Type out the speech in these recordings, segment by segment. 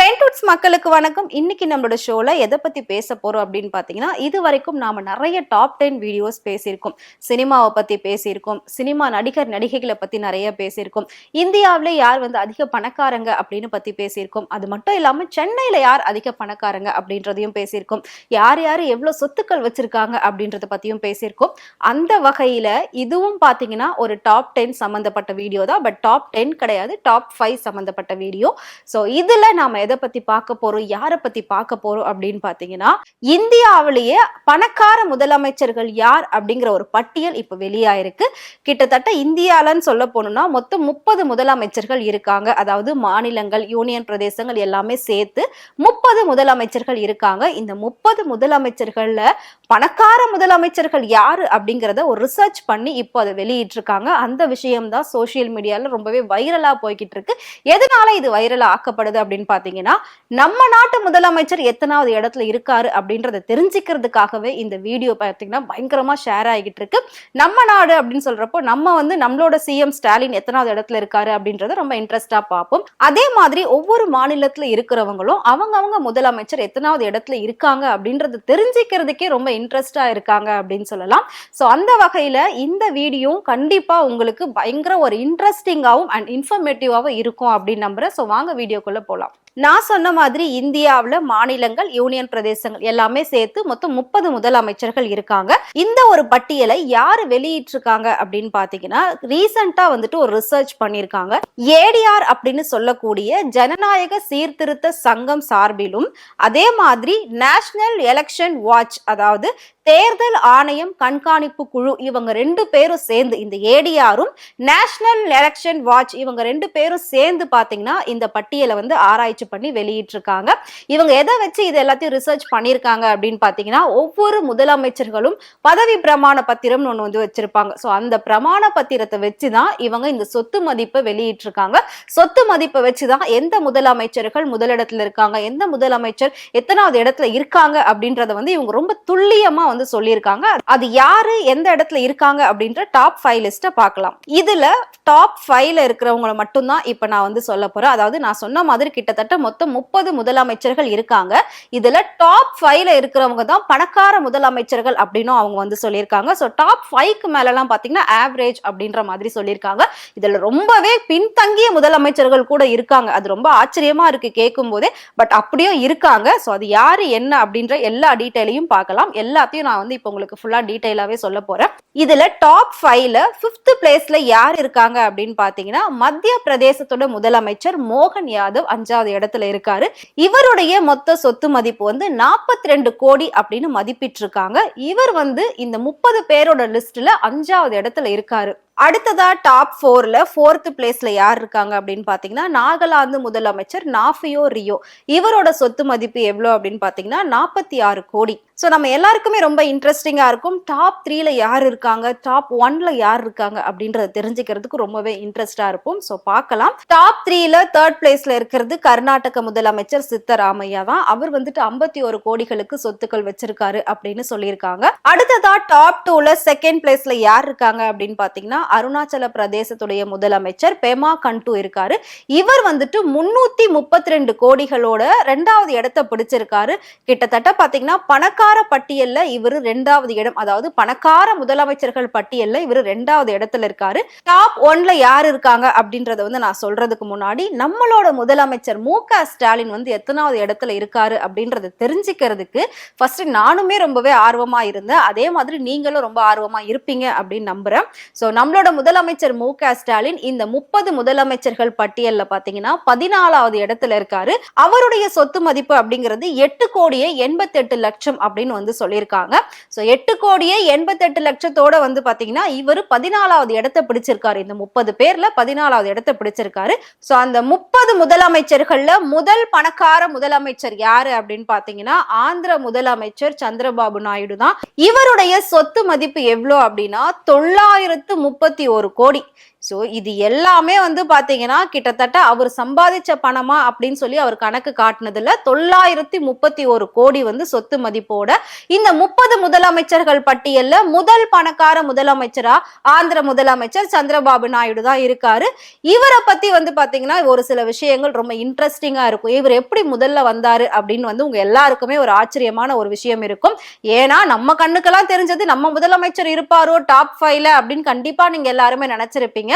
ஃப்ரெண்ட்வுட்ஸ் மக்களுக்கு வணக்கம். இன்னைக்கு நம்மளோட ஷோல எதை பத்தி பேச போறோம் அப்படின்னு பாத்தீங்கன்னா இது வரைக்கும் நாம நிறைய டாப் டென் வீடியோஸ் பேசியிருக்கோம். சினிமாவை பத்தி பேசியிருக்கோம். சினிமா நடிகர் நடிகைகளை பத்தி நிறைய பேசியிருக்கோம். இந்தியாவிலே யார் வந்து அதிக பணக்காரங்க அப்படின்னு பத்தி பேசியிருக்கோம். அது மட்டும் இல்லாம சென்னையில யார் அதிக பணக்காரங்க அப்படின்றதையும் பேசியிருக்கோம். யார் யார் எவ்வளவு சொத்துக்கள் வச்சிருக்காங்க அப்படின்றத பத்தியும் பேசியிருக்கோம். அந்த வகையில இதுவும் பாத்தீங்கன்னா ஒரு டாப் டென் சம்பந்தப்பட்ட வீடியோ தான். பட் டாப் டென் கிடையாது டாப் ஃபைவ் சம்பந்தப்பட்ட வீடியோ ஸோ இதுல நாம எதை பத்தி பார்க்க போறோம் யாரை பத்தி பார்க்க போறோம் அப்படின்னு பாத்தீங்கன்னா இந்தியாவிலேயே பணக்கார முதலமைச்சர்கள் யார் அப்படிங்கிற ஒரு பட்டியல் இப்ப வெளியாயிருக்கு. கிட்டத்தட்ட இந்தியாலன்னு சொல்ல போனோம்னா மொத்தம் முப்பது முதலமைச்சர்கள் இருக்காங்க. அதாவது மாநிலங்கள் யூனியன் பிரதேசங்கள் எல்லாமே சேர்த்து முப்பது முதலமைச்சர்கள் இருக்காங்க. இந்த முப்பது முதலமைச்சர்கள்ல பணக்கார முதலமைச்சர்கள் யாரு அப்படிங்கிறத ஒரு ரிசர்ச் பண்ணி இப்போ அதை வெளியிட்டிருக்காங்க. அந்த விஷயம் தான் சோசியல் மீடியாவில் ரொம்பவே வைரலாக போய்கிட்டு இருக்கு. எதனால இது வைரலாக ஆக்கப்படுது அப்படின்னு பார்த்தீங்கன்னா நம்ம நாட்டு முதலமைச்சர் எத்தனாவது இடத்துல இருக்காரு அப்படின்றத தெரிஞ்சுக்கிறதுக்காகவே இந்த வீடியோ பார்த்தீங்கன்னா பயங்கரமா ஷேர் ஆகிட்டு இருக்கு. நம்ம நாடு அப்படின்னு சொல்றப்போ நம்ம வந்து நம்மளோட சிஎம் ஸ்டாலின் எத்தனாவது இடத்துல இருக்காரு அப்படின்றத ரொம்ப இன்ட்ரெஸ்டா பார்ப்போம். அதே மாதிரி ஒவ்வொரு மாநிலத்துல இருக்கிறவங்களும் அவங்கவங்க முதலமைச்சர் எத்தனாவது இடத்துல இருக்காங்க அப்படின்றத தெரிஞ்சுக்கிறதுக்கே ரொம்ப இன்ட்ரெஸ்டா இருக்காங்க அப்படின்னு சொல்லலாம். ஸோ அந்த வகையில இந்த வீடியோ கண்டிப்பா உங்களுக்கு பயங்கர ஒரு இன்ட்ரெஸ்டிங்காகவும் அண்ட் இன்ஃபர்மேட்டிவாகவும் இருக்கும் அப்படின்னு நம்புறேன். ஸோ வாங்க வீடியோக்குள்ள போலாம். நான் சொன்ன மாதிரி இந்தியாவில் மாநிலங்கள் யூனியன் பிரதேசங்கள் எல்லாமே சேர்த்து மொத்தம் முப்பது முதலமைச்சர்கள் இருக்காங்க. இந்த ஒரு பட்டியலை யாரு வெளியிட்டிருக்காங்க அப்படின்னு பாத்தீங்கன்னா ரீசெண்டா வந்துட்டு ஒரு ரிசர்ச் பண்ணியிருக்காங்க. ஏடிஆர் அப்படின்னு சொல்லக்கூடிய ஜனநாயக சீர்திருத்த சங்கம் சார்பிலும் அதே மாதிரி நேஷனல் எலெக்ஷன் வாட்ச் அதாவது தேர்தல் ஆணையம் கண்காணிப்பு குழு இவங்க ரெண்டு பேரும் சேர்ந்து இந்த ஏடிஆரும் நேஷனல் எலெக்ஷன் வாட்ச் இவங்க ரெண்டு பேரும் சேர்ந்து பாத்தீங்கன்னா இந்த பட்டியலை வந்து ஆராய்ச்சி பண்ணி வெளியிட்டிருக்காங்க. இவங்க எதை வச்சு இது எல்லாத்தையும் ரிசர்ச் பண்ணியிருக்காங்க அப்படின்னு பாத்தீங்கன்னா ஒவ்வொரு முதலமைச்சர்களும் பதவி பிரமாண பத்திரம்னு ஒன்று வந்து வச்சிருப்பாங்க. ஸோ அந்த பிரமாண பத்திரத்தை வச்சு தான் இவங்க இந்த சொத்து மதிப்பை வெளியிட்டிருக்காங்க. சொத்து மதிப்பை வச்சு தான் எந்த முதலமைச்சர்கள் முதலிடத்துல இருக்காங்க எந்த முதலமைச்சர் எத்தனாவது இடத்துல இருக்காங்க அப்படின்றத வந்து இவங்க ரொம்ப துல்லியமா வந்து சொல்லியிருக்காங்க. அது யாரு எந்த இடத்துல இருக்காங்க அப்படின்ற டாப் ஃபைவ் லிஸ்ட்டை பார்க்கலாம். இதுல டாப் ஃபைவ்ல இருக்கிறவங்கள மட்டும்தான் இப்போ நான் வந்து சொல்ல போறேன். அதாவது நான் சொன்ன மாதிரி கிட்டத்தட்ட மொத்தம் முப்பது முதலமைச்சர்கள் இருக்காங்க. இதுல டாப் ஃபைவ்ல இருக்கிறவங்க தான் பணக்கார முதலமைச்சர்கள் அப்படின்னும் அவங்க வந்து சொல்லியிருக்காங்க. ஸோ டாப் ஃபைவ்க்கு மேலலாம் பாத்தீங்கன்னா ஆவரேஜ் அப்படின்ற மாதிரி சொல்லியிருக்காங்க. இதுல ரொம்பவே பின்தங்கிய முதலமைச்சர்கள் கூட இருக்காங்க. அது ரொம்ப ஆச்சரியமா இருக்கு கேட்கும் போதே பட் அப்படியும் இருக்காங்க. ஸோ அது யாரு என்ன அப்படின்ற எல்லா டீட்டெயிலையும் பார்க்கலாம். எல்லாத்தையும் நான் வந்து இப்போ உங்களுக்கு ஃபுல்லா டீடைலாவே சொல்ல போறேன். இதுல டாப் ஃபைவ்ல ஃபிஃப்த் பிளேஸ்ல யார் இருக்காங்க அப்படின்னு பாத்தீங்கன்னா மத்திய பிரதேசத்தோட முதலமைச்சர் மோகன் யாதவ் அஞ்சாவது இடத்துல இருக்காரு. இவருடைய மொத்த சொத்து மதிப்பு வந்து நாற்பத்தி ரெண்டு கோடி அப்படின்னு மதிப்பிட்டிருக்காங்க. இவர் வந்து இந்த முப்பது பேரோட லிஸ்ட்ல அஞ்சாவது இடத்துல இருக்காரு. அடுத்ததா டாப் ஃபோர்ல ஃபோர்த் பிளேஸ்ல யார் இருக்காங்க அப்படின்னு பாத்தீங்கன்னா நாகாலாந்து முதலமைச்சர் நாஃபியோ ரியோ. இவரோட சொத்து மதிப்பு எவ்வளோ அப்படின்னு பாத்தீங்கன்னா நாற்பத்தி ஆறு கோடி. ஸோ நம்ம எல்லாருக்குமே ரொம்ப இன்ட்ரெஸ்டிங்காக இருக்கும். டாப் த்ரீல யார் இருக்காங்க? டாப் ஒன்ல யார் இருக்காங்க அப்படின்றத தெரிஞ்சுக்கிறதுக்கு ரொம்பவே இன்ட்ரெஸ்டாக இருக்கும் ஸோ பார்க்கலாம். டாப் த்ரீல தேர்ட் பிளேஸ்ல இருக்கிறது கர்நாடக முதலமைச்சர் சித்தராமையா தான். அவர் வந்துட்டு ஐம்பத்தி ஒரு கோடிகளுக்கு சொத்துக்கள் வச்சிருக்காரு அப்படின்னு சொல்லியிருக்காங்க. அடுத்ததா டாப் டூல செகண்ட் பிளேஸ்ல யார் இருக்காங்க அப்படின்னு பாத்தீங்கன்னா அருணாச்சல பிரதேசத்துடைய முதலமைச்சர் பெமா கண்டு இருக்காரு. இவர் வந்துட்டு முன்னூத்தி முப்பத்தி ரெண்டு கோடிகளோட ரெண்டாவது இடத்தை பிடிச்சிருக்காரு. கிட்டத்தட்ட பாத்தீங்கன்னா பணக்கார பட்டியல்ல இவர் ரெண்டாவது இடம் அதாவது பணக்கார முதலமைச்சர்கள் பட்டியல்ல இவர் ரெண்டாவது இடத்துல இருக்காரு. டாப் ஒன்ல யார் இருக்காங்க அப்படின்றத வந்து நான் சொல்றதுக்கு முன்னாடி நம்மளோட முதலமைச்சர் மு க ஸ்டாலின் வந்து எத்தனாவது இடத்துல இருக்காரு அப்படின்றத தெரிஞ்சுக்கிறதுக்கு ஃபர்ஸ்ட் நானுமே ரொம்பவே ஆர்வமா இருந்தேன். அதே மாதிரி நீங்களும் ரொம்ப ஆர்வமா இருப்பீங்க அப்படின்னு நம்புறேன். ஸோ நம்மளோட முதலமைச்சர் மு க ஸ்டாலின் இந்த முப்பது முதலமைச்சர்கள் பட்டியல்ல பாத்தீங்கன்னா பதினாலாவது இடத்துல இருக்காரு. அவருடைய சொத்து மதிப்பு அப்படிங்கிறது எட்டு கோடியே எண்பத்தெட்டு லட்சம் அப்படின்னு வந்து சொல்லியிருக்காங்க. ஸோ எட்டு கோடியே எண்பத்தெட்டு லட்சத்தோட வந்து பாத்தீங்கன்னா இவர் பதினாலாவது இடத்தை பிடிச்சிருக்காரு. இந்த முப்பது பேர்ல பதினாலாவது இடத்தை பிடிச்சிருக்காரு. ஸோ அந்த முப்பது முதலமைச்சர்கள்ல முதல் பணக்கார முதலமைச்சர் யாரு அப்படின்னு பாத்தீங்கன்னா ஆந்திர முதலமைச்சர் சந்திரபாபு நாயுடு தான். இவருடைய சொத்து மதிப்பு எவ்வளோ அப்படின்னா தொள்ளாயிரத்து முப்பத்தி ஒரு கோடி. ஸோ இது எல்லாமே வந்து பார்த்தீங்கன்னா கிட்டத்தட்ட அவர் சம்பாதிச்ச பணமா அப்படின்னு சொல்லி அவர் கணக்கு காட்டினதுல தொள்ளாயிரத்தி முப்பத்தி ஒரு கோடி வந்து சொத்து மதிப்போட இந்த முப்பது முதலமைச்சர்கள் பட்டியல்ல முதல் பணக்கார முதலமைச்சரா ஆந்திர முதலமைச்சர் சந்திரபாபு நாயுடு தான் இருக்காரு. இவரை பத்தி வந்து பார்த்தீங்கன்னா ஒரு சில விஷயங்கள் ரொம்ப இன்ட்ரெஸ்டிங்கா இருக்கும். இவர் எப்படி முதல்ல வந்தாரு அப்படின்னு வந்து உங்க எல்லாருக்குமே ஒரு ஆச்சரியமான ஒரு விஷயம் இருக்கும். ஏன்னா நம்ம கண்ணுக்கெல்லாம் தெரிஞ்சது நம்ம முதலமைச்சர் இருப்பாரோ டாப் ஃபைவ்ல அப்படின்னு கண்டிப்பா நீங்க எல்லாருமே நினைச்சிருப்பீங்க.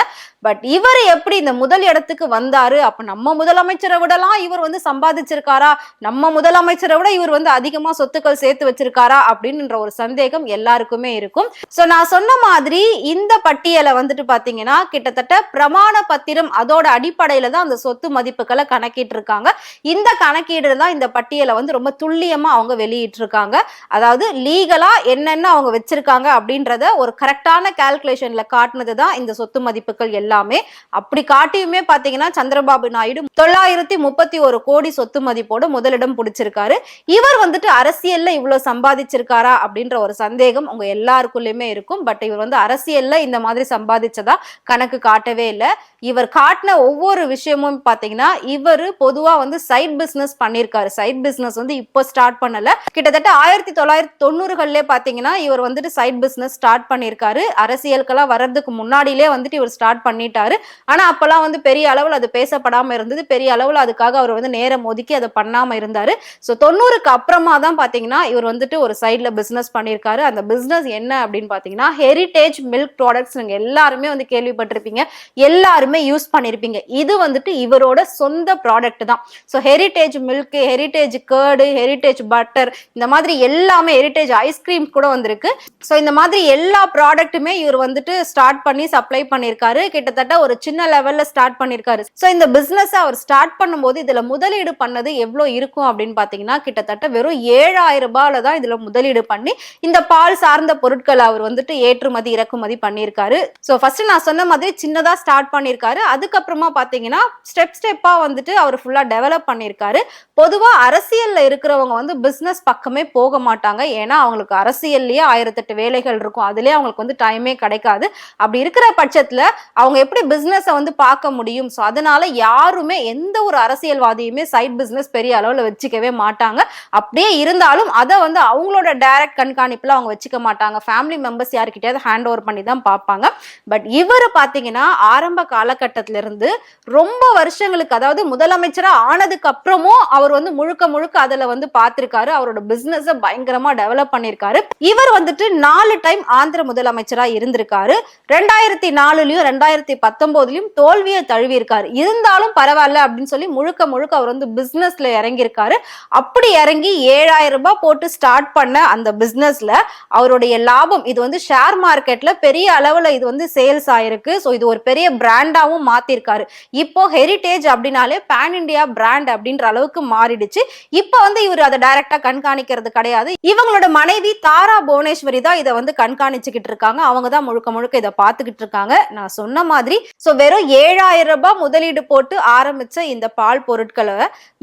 பட் இவர் எப்படி இந்த முதல் இடத்துக்கு வந்தாரு? அப்ப நம்ம முதலமைச்சரை விடலாம் இவர் வந்து சம்பாதிச்சிருக்காரா? நம்ம முதலமைச்சரை விட இவர் வந்து அதிகமா சொத்துக்கள் சேர்த்து வச்சிருக்காரா? அப்படின்ற ஒரு சந்தேகம் எல்லாருக்குமே இருக்கும். சோ நான் சொன்ன மாதிரி இந்த பட்டியலை வந்துட்டு பாத்தீங்கன்னா கிட்டத்தட்ட பிரமாண பத்திரம் அதோட அடிப்படையில தான் அந்த சொத்து மதிப்புகளை கணக்கிட்டு இருக்காங்க இந்த கணக்கீடு தான் இந்த பட்டியலை வந்து ரொம்ப துல்லியமா அவங்க வெளியிட்டு இருக்காங்க அதாவது லீகலா என்னென்ன அவங்க வச்சிருக்காங்க அப்படின்றத ஒரு கரெக்டான கால்குலேஷன்ல காட்டினது தான் இந்த சொத்து மதிப்பு மதிப்புகள் எல்லாமே அப்படி காட்டியுமே பாத்தீங்கன்னா சந்திரபாபு நாயுடு தொள்ளாயிரத்தி முப்பத்தி ஒரு கோடி சொத்து மதிப்போட முதலிடம் பிடிச்சிருக்காரு. இவர் வந்துட்டு அரசியல்ல இவ்வளவு சம்பாதிச்சிருக்காரா அப்படின்ற ஒரு சந்தேகம் உங்க எல்லாருக்குள்ளயுமே இருக்கும். பட் இவர் வந்து அரசியல்ல இந்த மாதிரி சம்பாதிச்சதா கணக்கு காட்டவே இல்லை. இவர் காட்டின ஒவ்வொரு விஷயமும் பாத்தீங்கன்னா இவர் பொதுவா வந்து சைட் பிசினஸ் பண்ணியிருக்காரு சைட் பிசினஸ் வந்து இப்போ ஸ்டார்ட் பண்ணல. கிட்டத்தட்ட ஆயிரத்தி தொள்ளாயிரத்தி தொண்ணூறுகள்லேயே பாத்தீங்கன்னா இவர் வந்துட்டு சைட் பிசினஸ் ஸ்டார்ட் பண்ணியிருக்காரு அரசியலுக்கெல்லாம் வர்றதுக்கு முன்னாடியிலே வந்துட்டு இவர் ஸ்டார்ட் பண்ணிட்டாரு. ஆனா அப்பெல்லாம் வந்து பெரிய அளவில் அது பேசப்படாம இருந்தது. பெரிய அளவில் அதுக்காக அவர் வந்து நேரம் ஒதுக்கி அதை பண்ணாம இருந்தாரு. ஸோ தொண்ணூறுக்கு அப்புறமா தான் பாத்தீங்கன்னா இவர் வந்துட்டு ஒரு சைட்ல பிசினஸ் பண்ணியிருக்காரு அந்த பிசினஸ் என்ன அப்படின்னு பாத்தீங்கன்னா ஹெரிட்டேஜ் மில்க் ப்ராடக்ட்ஸ் நீங்க எல்லாருமே வந்து கேள்விப்பட்டிருப்பீங்க. எல்லாருமே யூஸ் பண்ணியிருப்பீங்க இது வந்துட்டு இவரோட சொந்த ப்ராடக்ட் தான். So heritage milk heritage curd heritage butter இந்த மாதிரி எல்லாமே ஹெரிட்டேஜ் ஐஸ்கிரீம் கூட வந்திருக்கு. ஸோ இந்த மாதிரி எல்லா ப்ராடக்ட்டுமே இவர் வந்துட்டு ஸ்டார்ட் பண்ணி சப்ளை பண்ணியிருக்காரு கிட்டத்தட்ட ஒரு சின்ன லெவல்ல ஸ்டார்ட் பண்ணியிருக்காரு. ஸோ இந்த பிசினஸ் அவர் ஸ்டார்ட் பண்ணும்போது இதுல முதலீடு பண்ணது எவ்வளோ இருக்கும் அப்படின்னு பார்த்தீங்கன்னா கிட்டத்தட்ட வெறும் ஏழாயிரம் ரூபாயில தான் இதுல முதலீடு பண்ணி இந்த பால் சார்ந்த பொருட்களை அவர் வந்துட்டு ஏற்றுமதி இறக்குமதி பண்ணியிருக்காரு. ஸோ ஃபர்ஸ்ட் நான் சொன்ன மாதிரி சின்னதா ஸ்டார்ட் பண்ணியிருக்காரு. அதுக்கப்புறமா பார்த்தீங்கன்னா ஸ்டெப் ஸ்டெப்பா வந்துட்டு அவர் ஃபுல்லா டெவலப் பண்ணியிருக்காரு. பொதுவா அரசியல்ல இருக்கிறவங்க வந்து பிசினஸ் பக்கமே போக மாட்டாங்க. ஏன்னா அவங்களுக்கு அரசியல்லையே ஆயிரத்தெட்டு வேலைகள் இருக்கும். அதுலேயே அவங்களுக்கு வந்து டைமே கிடைக்காது. அப்படி இருக்கிற பட்சத்தில் அவங்க எப்படி பிசினஸை வந்து பார்க்க முடியும்? ஸோ அதனால யாருமே எந்த ஒரு அரசியல்வாதியுமே சைட் பிசினஸ் பெரிய அளவில் வச்சுக்கவே மாட்டாங்க. அப்படியே இருந்தாலும் அதை வந்து அவங்களோட டைரக்ட் கண்காணிப்பில் அவங்க வச்சுக்க மாட்டாங்க. ஃபேமிலி மெம்பர்ஸ் யாருக்கிட்டயாவது ஹேண்ட் ஓவர் பண்ணி தான் பார்ப்பாங்க. பட் இவர் பாத்தீங்கன்னா ஆரம்ப காலகட்டத்திலிருந்து ரொம்ப வருஷங்களுக்கு அதாவது முதலமைச்சரா ஆனதுக்கு அப்புறமும் அவர் வந்து முழுக்க முழுக்க அதில் வந்து பார்த்திருக்காரு. அவரோட பிஸ்னஸை பயங்கரமாக டெவலப் பண்ணியிருக்காரு இவர் வந்துட்டு நாலு டைம் ஆந்திர முதலமைச்சராக இருந்திருக்காரு. ரெண்டாயிரத்தி நாலுலயும் ரெண்டாயிரத்தி பத்தொன்பதுலயும் தோல்வியை தழுவியிருக்காரு. இருந்தாலும் பரவாயில்ல அப்படின்னு சொல்லி முழுக்க முழுக்க அவர் வந்து பிசினஸ்ல இறங்கியிருக்காரு. அப்படி இறங்கி ஏழாயிரம் ரூபாய் போட்டு ஸ்டார்ட் பண்ண அந்த பிசினஸ்ல அவருடைய லாபம் இது வந்து ஷேர் மார்க்கெட்ல பெரிய அளவுல இது வந்து சேல்ஸ் ஆயிருக்கு. ஸோ இது ஒரு பெரிய பிராண்டாவும் மாத்திருக்காரு. இப்போ ஹெரிட்டேஜ் அப்படின்னாலே பேன் இண்டியா பிராண்ட் அப்படின்ற அளவுக்கு மாறிடுச்சு. இப்போ வந்து இவர் அதை டைரக்டா கண்காணிக்கிறது கிடையாது. இவங்களோட மனைவி தாரா புவனேஸ்வரி தான் இதை வந்து கண்காணிச்சுக்கிட்டு இருக்காங்க. அவங்க தான் முழுக்க முழுக்க இதை பார்த்துக்கிட்டு இருக்காங்க. நான் சொன்ன மாதிரி ஸோ வெறும் ஏழாயிரம் ரூபாய் முதலீடு போட்டு ஆரம்பிச்ச இந்த பால் பொருட்களை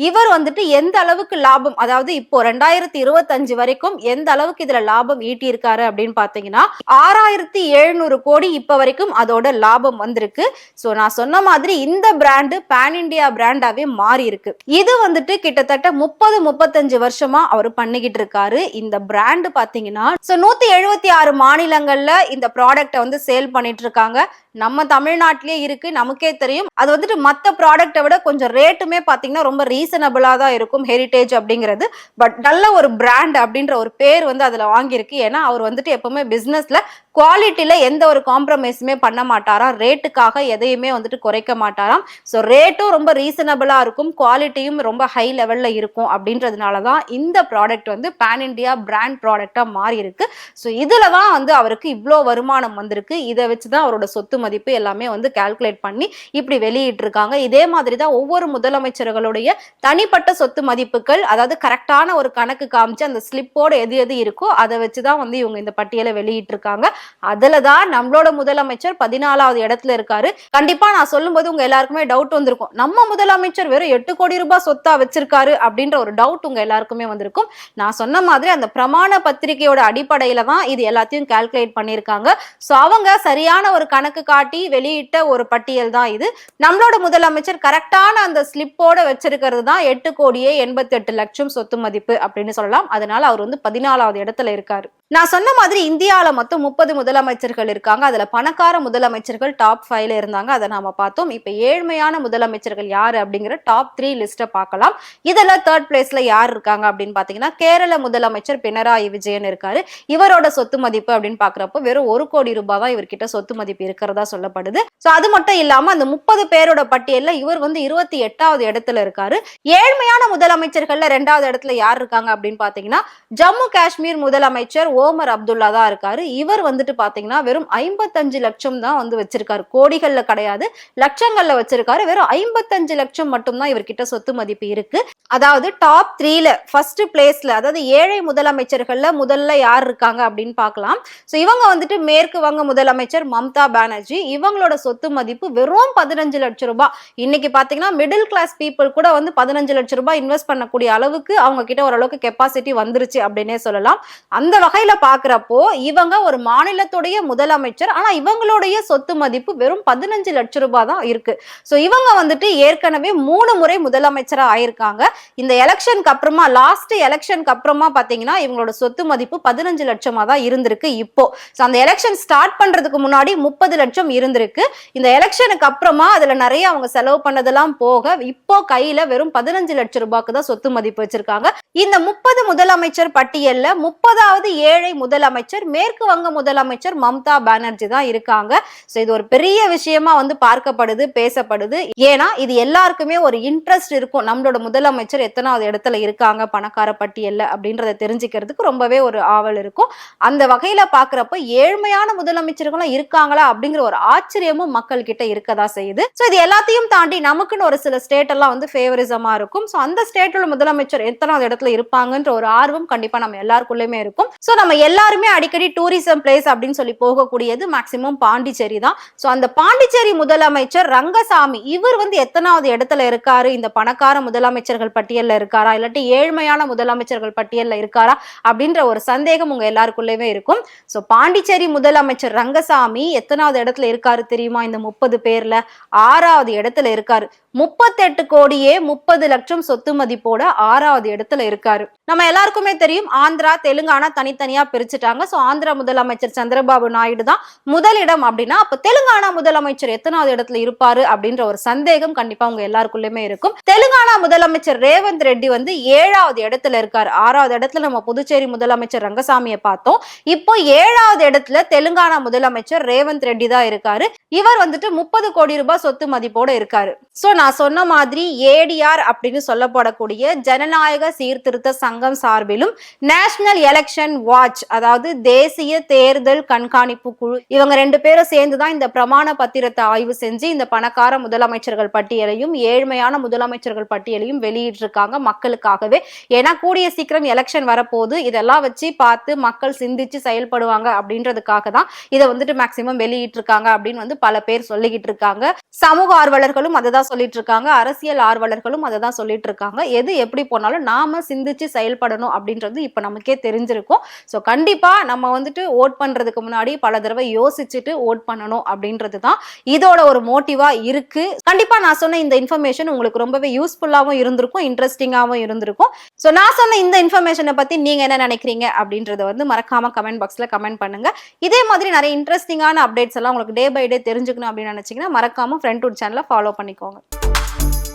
இவர் வந்துட்டு எந்த அளவுக்கு லாபம் அதாவது இப்போ ரெண்டாயிரத்தி இருபத்தஞ்சு வரைக்கும் எந்த அளவுக்கு இதுல லாபம் ஈட்டியிருக்காரு அப்படின்னு பாத்தீங்கன்னா ஆறாயிரத்தி எழுநூறு கோடி இப்ப வரைக்கும் அதோட லாபம் வந்திருக்கு. ஸோ நான் சொன்ன மாதிரி இந்த பிராண்டு பேன் இண்டியா பிராண்டாவே மாறி இருக்கு. இது வந்துட்டு கிட்டத்தட்ட முப்பது முப்பத்தஞ்சு வருஷமா அவர் பண்ணிக்கிட்டு இருக்காரு. இந்த பிராண்டு பாத்தீங்கன்னா ஸோ நூத்தி எழுபத்தி ஆறு மாநிலங்கள்ல இந்த ப்ராடக்ட்டை வந்து சேல் பண்ணிட்டு இருக்காங்க. நம்ம தமிழ்நாட்டிலேயே இருக்கு நமக்கே தெரியும். அது வந்துட்டு மற்ற ப்ராடக்ட்டை விட கொஞ்சம் ரேட்டுமே பார்த்தீங்கன்னா ரொம்ப ரீசனபிளாக தான் இருக்கும் ஹெரிட்டேஜ் அப்படிங்கிறது. பட் நல்ல ஒரு பிராண்ட் அப்படின்ற ஒரு பேர் வந்து அதில் வாங்கியிருக்கு. ஏன்னா அவர் வந்துட்டு எப்பவுமே பிஸ்னஸில் குவாலிட்டியில எந்த ஒரு காம்ப்ரமைஸுமே பண்ண மாட்டாராம். ரேட்டுக்காக எதையுமே வந்துட்டு குறைக்க மாட்டாராம். ஸோ ரேட்டும் ரொம்ப ரீசனபிளாக இருக்கும். குவாலிட்டியும் ரொம்ப ஹை லெவலில் இருக்கும் அப்படின்றதுனால தான் இந்த ப்ராடக்ட் வந்து பேன் இண்டியா பிராண்ட் ப்ராடக்டாக மாறி இருக்கு ஸோ இதில் தான் வந்து அவருக்கு இவ்வளோ வருமானம் வந்திருக்கு. இதை வச்சு தான் அவரோட சொத்து மதிப்பு எல்லாமே வந்து கால்குலேட் பண்ணி இப்படி வெளியிட்டிருக்காங்க. இதே மாதிரி தான் ஒவ்வொரு முதலமைச்சர்களுடைய தனிப்பட்ட சொத்து மதிப்புகள் அதாவது கரெக்டான ஒரு கணக்கு காமிச்சு அந்த ஸ்லிப்போடு எது எது இருக்கோ அதை வச்சு தான் வந்து இவங்க இந்த பட்டியலை வெளியிட்டிருக்காங்க. அதில் தான் நம்மளோட முதலமைச்சர் பதினாலாவது இடத்துல இருக்காரு. கண்டிப்பா நான் சொல்லும்போது உங்க எல்லாருக்குமே டவுட் வந்திருக்கும். நம்ம முதலமைச்சர் வெறும் எட்டு கோடி ரூபாய் சொத்தா வச்சிருக்காரு அப்படின்ற ஒரு டவுட் உங்க எல்லாருக்குமே வந்திருக்கும். நான் சொன்ன மாதிரி அந்த பிரமாண பத்திரிகையோட அடிப்படையில தான் இது எல்லாத்தையும் கால்குலேட் பண்ணியிருக்காங்க. ஸோ அவங்க சரியான ஒரு கணக்கு காட்டி வெளியிட்ட ஒரு பட்டியல் தான் இது. நம்மளோட முதலமைச்சர் கரெக்டான அந்த ஸ்லிப்போட வச்சிருக்கிறது தான் எட்டு கோடியே எண்பத்தி எட்டு லட்சம் சொத்து மதிப்பு அப்படின்னு சொல்லலாம். அதனால அவர் வந்து பதினாலாவது இடத்துல இருக்காரு. நான் சொன்ன மாதிரி இந்தியாவில் மொத்தம் முப்பது முதலமைச்சர்கள் இருக்காங்க. அதுல பணக்கார முதலமைச்சர்கள் டாப் ஃபைவ்ல இருந்தாங்க. அதை நாம பார்த்தோம். இப்போ ஏழ்மையான முதலமைச்சர்கள் யாரு அப்படிங்கிற டாப் த்ரீ லிஸ்ட்டை பார்க்கலாம். இதில் தேர்ட் பிளேஸ்ல யார் இருக்காங்க அப்படின்னு பார்த்தீங்கன்னா கேரள முதலமைச்சர் பினராயி விஜயன் இருக்காரு. இவரோட சொத்து மதிப்பு அப்படின்னு பாக்குறப்போ வெறும் ஒரு கோடி ரூபாய் தான் இவர்கிட்ட சொத்து மதிப்பு இருக்கிறதா சொல்லப்படுது. ஸோ அது மட்டும் இல்லாம அந்த முப்பது பேரோட பட்டியல்ல இவர் வந்து இருபத்தி எட்டாவது இடத்துல இருக்காரு. ஏழ்மையான முதலமைச்சர்கள்ல ரெண்டாவது இடத்துல யார் இருக்காங்க அப்படின்னு பாத்தீங்கன்னா ஜம்மு காஷ்மீர் முதலமைச்சர் ஓமர் அப்துல்லா தான் இருக்காரு. இவர் வந்துட்டு பாத்தீங்கன்னா வெறும் ஐம்பத்தஞ்சு லட்சம் தான் வந்து வச்சிருக்காரு. கோடிகள்ல கிடையாது. லட்சங்கள்ல வச்சிருக்காரு. வெறும் ஐம்பத்தஞ்சு லட்சம் மட்டும் தான் இவர்கிட்ட சொத்து மதிப்பு இருக்கு. அதாவது டாப் த்ரீல ஃபர்ஸ்ட் பிளேஸ்ல அதாவது ஏழை முதலமைச்சர்கள்ல முதல்ல யார் இருக்காங்க அப்படின்னு பார்க்கலாம் ஸோ இவங்க வந்துட்டு மேற்கு வங்க முதலமைச்சர் மம்தா பானர்ஜி. இவங்களோட சொத்து மதிப்பு வெறும் பதினஞ்சு லட்சம் ரூபாய் இன்னைக்கு பாத்தீங்கன்னா மிடில் கிளாஸ் பீப்புள் கூட வந்து பதினஞ்சு லட்சம் ரூபாய் இன்வெஸ்ட் பண்ணக்கூடிய அளவுக்கு அவங்க கிட்ட ஓரளவுக்கு கெப்பாசிட்டி வந்துருச்சு அப்படின்னே சொல்லலாம். அந்த வகையில பாக்குறப்போ இவங்க ஒரு மாநிலத்துடைய முதலமைச்சர். ஆனா இவங்களுடைய சொத்து மதிப்பு வெறும் பதினஞ்சு லட்சம் ரூபாய் தான் இருக்கு. ஸோ இவங்க வந்துட்டு ஏற்கனவே மூணு முறை முதலமைச்சரா ஆயிருக்காங்க. இந்த எலெக்ஷனுக்கு அப்புறமா லாஸ்ட் எலெக்ஷனுக்கு அப்புறமா பாத்தீங்கன்னா இவங்களோட சொத்து மதிப்பு பதினஞ்சு லட்சமா தான் இருந்திருக்கு இப்போ. ஸோ அந்த எலெக்ஷன் ஸ்டார்ட் பண்றதுக்கு முன்னாடி முப்பது லட்சம் லட்சம் இருந்திருக்கு. இந்த எலெக்ஷனுக்கு அப்புறமா அதுல நிறைய அவங்க செலவு பண்ணதெல்லாம் போக இப்போ கையில வெறும் பதினஞ்சு லட்சம் ரூபாய்க்கு தான் சொத்து மதிப்பு வச்சிருக்காங்க. இந்த முப்பது முதலமைச்சர் பட்டியல்ல முப்பதாவது ஏழை முதலமைச்சர் மேற்கு வங்க முதலமைச்சர் மம்தா பானர்ஜி தான் இருக்காங்க. ஸோ இது ஒரு பெரிய விஷயமா வந்து பார்க்கப்படுது பேசப்படுது. ஏன்னா இது எல்லாருக்குமே ஒரு இன்ட்ரெஸ்ட் இருக்கும். நம்மளோட முதலமைச்சர் எத்தனாவது இடத்துல இருக்காங்க பணக்கார பட்டியல்ல அப்படின்றத தெரிஞ்சுக்கிறதுக்கு ரொம்பவே ஒரு ஆவல் இருக்கும். அந்த வகையில பாக்குறப்ப ஏழ்மையான முதலமைச்சர்களும் இருக்காங்களா அப்படிங்கிற ஒரு ஆச்சரியமும் மக்கள் கிட்ட இருக்கதா செய்யுது. ஸோ இது எல்லாத்தையும் தாண்டி நமக்குன்னு ஒரு சில ஸ்டேட் எல்லாம் வந்து ஃபேவரிசமா இருக்கும். ஸோ அந்த ஸ்டேட்டோட முதலமைச்சர் எத்தனாவது இடத்துல இருப்பாங்கன்ற ஒரு ஆர்வம் கண்டிப்பா நம்ம எல்லாருக்குள்ளயுமே இருக்கும். ஸோ நம்ம எல்லாருமே அடிக்கடி டூரிசம் பிளேஸ் அப்படின்னு சொல்லி போகக்கூடியது மேக்சிமம் பாண்டிச்சேரி தான். ஸோ அந்த பாண்டிச்சேரி முதலமைச்சர் ரங்கசாமி இவர் வந்து எத்தனாவது இடத்துல இருக்காரு? இந்த பணக்கார முதலமைச்சர்கள் பட்டியல்ல இருக்காரா? இல்லாட்டி ஏழ்மையான முதலமைச்சர்கள் பட்டியல்ல இருக்காரா? அப்படின்ற ஒரு சந்தேகம் உங்க எல்லாருக்குள்ளேயுமே இருக்கும். ஸோ பாண்டிச்சேரி முதலமைச்சர் ரங்கசாமி எத்தனாவது இடத்துல இருக்காரு தெரியுமா? இந்த முப்பது பேர்ல ஆறாவது இடத்துல இருக்காரு. முப்பத்தெட்டு கோடியே முப்பது லட்சம் சொத்து மதிப்போட ஆறாவது இடத்துல இருக்காரு. நம்ம எல்லாருக்குமே தெரியும் ஆந்திரா தெலுங்கானா தனித்தனியா பிரிச்சுட்டாங்க. சோ ஆந்திரா முதலமைச்சர் சந்திரபாபு நாயுடு தான் முதலிடம் அப்படின்னா அப்ப தெலுங்கானா முதலமைச்சர் எத்தனாவது இடத்துல இருப்பாரு அப்படின்ற ஒரு சந்தேகம் கண்டிப்பா உங்க எல்லாருக்குள்ளயுமே இருக்கும். தெலுங்கானா முதலமைச்சர் ரேவந்த் ரெட்டி வந்து ஏழாவது இடத்துல இருக்காரு. ஆறாவது இடத்துல நம்ம புதுச்சேரி முதலமைச்சர் ரங்கசாமியை பார்த்தோம். இப்போ ஏழாவது இடத்துல தெலுங்கானா முதலமைச்சர் ரேவந்த் ரெட்டி தான் இருக்காரு. இவர் வந்துட்டு முப்பது கோடி ரூபாய் சொத்து மதிப்போட இருக்காரு. சோ நான் சொன்ன மாதிரி ஏடிஆர் அப்படின்னு சொல்லப்படக்கூடிய ஜனநாயக சீர்திருத்த சங்கம் சார்பிலும் நேஷனல் எலெக்ஷன் வாட்ச் அதாவது தேசிய தேர்தல் கண்காணிப்பு குழு இவங்க ரெண்டு பேரும் சேர்ந்து தான் இந்த பிரமாண பத்திரத்தை ஆய்வு செஞ்சு இந்த பணக்கார முதலமைச்சர்கள் பட்டியலையும் ஏழ்மையான முதலமைச்சர்கள் பட்டியலையும் வெளியிட்டிருக்காங்க மக்களுக்காகவே. ஏன்னா கூடிய சீக்கிரம் எலெக்ஷன் வரப்போது இதெல்லாம் வச்சு பார்த்து மக்கள் சிந்திச்சு செயல்படுவாங்க அப்படின்றதுக்காக தான் இதை வந்துட்டு மேக்சிமம் வெளியிட்டிருக்காங்க அப்படின்னு வந்து பல பேர் சொல்லிக்கிட்டு இருக்காங்க சமூக ஆர்வலர்களும் அதை தான் சொல்லிட்டு இருக்காங்க அரசியல் ஆர்வலர்களும் அதை தான் சொல்லிட்டு இருக்காங்க எது எப்படி போனாலும் நாம சிந்திச்சு செயல்படணும் அப்படின்றது இப்ப நமக்கே தெரிஞ்சிருக்கும். ஸோ கண்டிப்பா நம்ம வந்துட்டு ஓட் பண்றதுக்கு முன்னாடி பல தடவை யோசிச்சுட்டு ஓட் பண்ணணும் அப்படின்றது தான் இதோட ஒரு மோட்டிவா இருக்கு. கண்டிப்பா நான் சொன்ன இந்த இன்ஃபர்மேஷன் உங்களுக்கு ரொம்பவே யூஸ்ஃபுல்லாகவும் இருந்திருக்கும் இன்ட்ரெஸ்டிங்காகவும் இருந்திருக்கும். ஸோ நான் சொன்ன இந்த இன்ஃபர்மேஷனை பத்தி நீங்க என்ன நினைக்கிறீங்க அப்படின்றத வந்து மறக்காம கமெண்ட் பாக்ஸ்ல கமெண்ட் பண்ணுங்க. இதே மாதிரி நிறைய இன்ட்ரெஸ்டிங்கான அப்டேட்ஸ் எல்லாம் உங்களுக்கு டே பை டே தெரிஞ்சுக்கணும் அப்படின்னு நினைச்சீங்கன்னா மறக்காம ஃப்ரெண்ட் சேனலை ஃபாலோ பண்ணிக்கோங்க. 아!